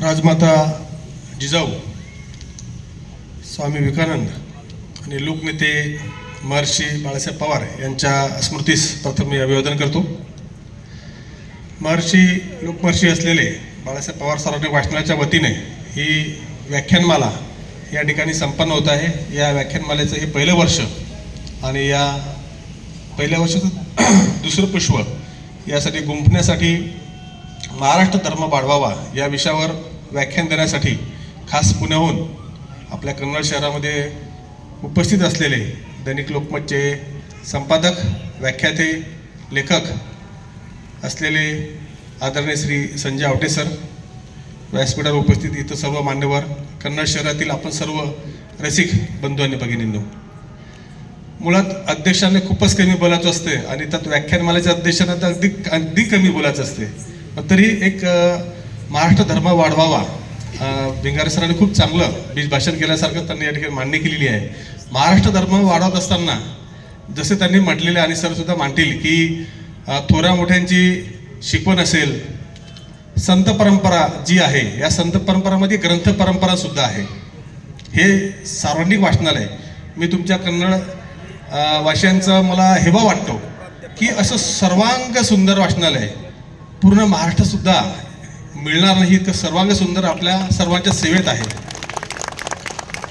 राजमाता जिजाऊ स्वामी विवेकानंद आणि लोकनेते महर्षी बाळासाहेब पवार यांच्या स्मृतीस प्रथम मी अभिवादन करतो. महर्षी लोकमहर्षी असलेले बाळासाहेब पवार सार्वजनिक वाचनाच्या वतीने ही व्याख्यानमाला या ठिकाणी संपन्न होत आहे. या व्याख्यानमालेचं हे पहिलं वर्ष आणि या पहिल्या वर्षाचं दुसरं पुष्प यासाठी गुंफण्यासाठी महाराष्ट्र धर्म वाढवावा या विषयावर व्याख्यान देण्यासाठी खास पुण्याहून आपल्या कन्नड शहरामध्ये उपस्थित असलेले दैनिक लोकमतचे संपादक व्याख्याते लेखक असलेले आदरणीय श्री संजय आवटे सर व्यासपीठावर उपस्थित इथं सर्व मान्यवर कन्नड शहरातील आपण सर्व रसिक बंधू आणि भगिनींनो. मुळात अध्यक्षाने खूपच कमी बोलायचं असते आणि त्यात व्याख्यानमालाच्या अध्यक्षांना तर अगदी अगदी कमी बोलायचं असते. तरी एक महाराष्ट्र धर्म वाढवावा. भिंगारे सरांनी खूप चांगलं बीज भाषण केल्यासारखं त्यांनी या ठिकाणी मांडणी केलेली आहे. महाराष्ट्र धर्म वाढवत असताना जसे त्यांनी म्हटलेले आणि सरसुद्धा मांडतील की थोड्या थोऱ्या मोठ्यांची शिकवण असेल संत परंपरा जी आहे या संत परंपरामध्ये ग्रंथ परंपरा सुद्धा आहे. हे सार्वजनिक वाचनालय मी तुमच्या कन्नड अ, वाशियांचा मला हेवा वाटतो की असं सर्वांग सुंदर वाचनालय पूर्ण महाराष्ट्रसुद्धा मिळणार नाही तर सर्वांग सुंदर आपल्या सर्वांच्या सेवेत आहे.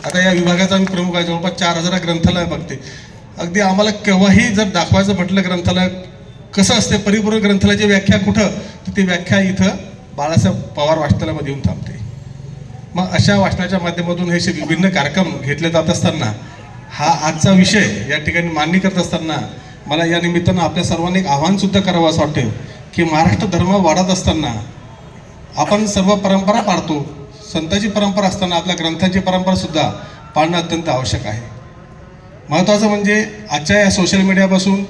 आता या विभागाचा आम्ही प्रमुख आहे. जवळपास चार हजार ग्रंथालय बघते. अगदी आम्हाला केव्हाही जर दाखवायचं म्हटलं ग्रंथालय कसं असते परिपूर्ण ग्रंथालयाची व्याख्या कुठं तर ती व्याख्या इथं बाळासाहेब पवार वाचनालयामध्ये येऊन थांबते. मग अशा वाचनाच्या माध्यमातून हे असे विभिन्न कार्यक्रम घेतले जात असताना हा आजचा विषय या ठिकाणी मांडणी करत असताना मला या निमित्तानं आपल्या सर्वांनी एक आव्हानसुद्धा करावं असं वाटतं की महाराष्ट्र धर्म वाढत असताना आपण सर्व परंपरा पाळतो. संतांची परंपरा असताना आपल्या ग्रंथांची परंपरा सुद्धा पाळणं अत्यंत आवश्यक आहे. महत्त्वाचं म्हणजे आजच्या या सोशल मीडियापासून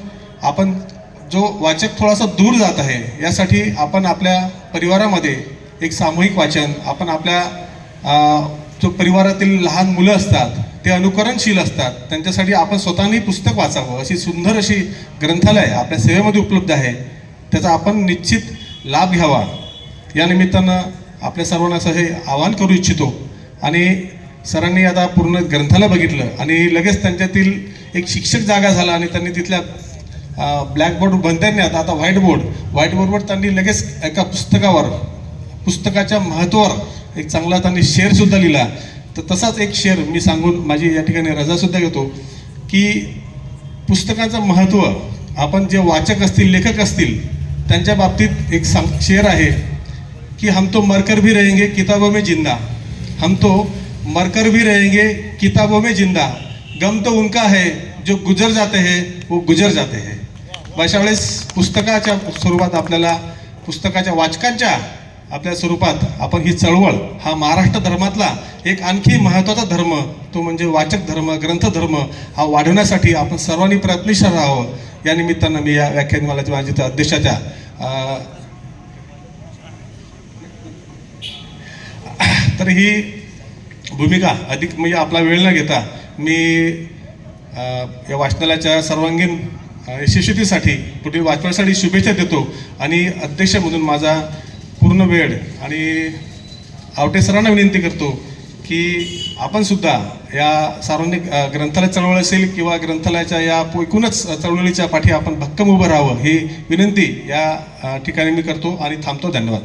आपण जो वाचक थोडासा दूर जात आहे यासाठी आपण आपल्या परिवारामध्ये एक सामूहिक वाचन आपण आपल्या जो परिवारातील लहान मुलं असतात ते अनुकरणशील असतात त्यांच्यासाठी आपण स्वतःनी पुस्तक वाचावं अशी सुंदर अशी ग्रंथालय आपल्या सेवेमध्ये उपलब्ध आहे. त्याचा आपण निश्चित लाभ घ्यावा. या निमित्तानं आपल्या सर्वांना असं हे आवाहन करू इच्छितो. आणि सरांनी आता पूर्ण ग्रंथालय बघितलं आणि लगेच त्यांच्यातील एक शिक्षक जागा झाला आणि त्यांनी तिथल्या ब्लॅकबोर्ड बनताना आता आता व्हाईट बोर्ड व्हाईट बोर्डवर त्यांनी लगेच एका पुस्तकावर पुस्तकाच्या महत्त्वावर एक चांगला त्यांनी शेअरसुद्धा लिहिला. तर तसाच एक शेअर मी सांगून माझी या ठिकाणी रजासुद्धा घेतो की पुस्तकाचं महत्त्व आपण जे वाचक असतील लेखक असतील त्यांच्या बाबतीत एक सांग शेअर आहे. कि हम तो मरकर भी रहेंगे किताबों में जिंदा। हम तो मरकर भी रहेंगे किताबों में जिंदा। गम तो उनका है जो गुजर जाते हैं वो गुजर जाते हैं। अशा वेळेस पुस्तकाच्या स्वरूपात आपल्याला पुस्तकाच्या वाचकांच्या आपल्या स्वरूपात आपण ही चळवळ हा महाराष्ट्र धर्मातला एक आणखी महत्त्वाचा धर्म तो म्हणजे वाचक धर्म ग्रंथ धर्म हा वाढवण्यासाठी आपण सर्वांनी प्रयत्नशील राहावं. या निमित्तानं मी या व्याख्यानमालाच्या माझी अध्यक्षाच्या तर ही भूमिका अधिक म्हणजे आपला वेळ न घेता मी या वाचनालयाच्या सर्वांगीण अ, पुढील वाचनासाठी शुभेच्छा देतो. आणि अध्यक्ष म्हणून माझा पूर्ण वेळ आणि आवटे सरांना विनंती करतो की आपण सुद्धा या सार्वजनिक ग्रंथालय चळवळ असेल किंवा ग्रंथालयाच्या या एकूणच चळवळीच्या पाठी आपण भक्कम उभं राहावं ही विनंती या ठिकाणी मी करतो आणि थांबतो. धन्यवाद.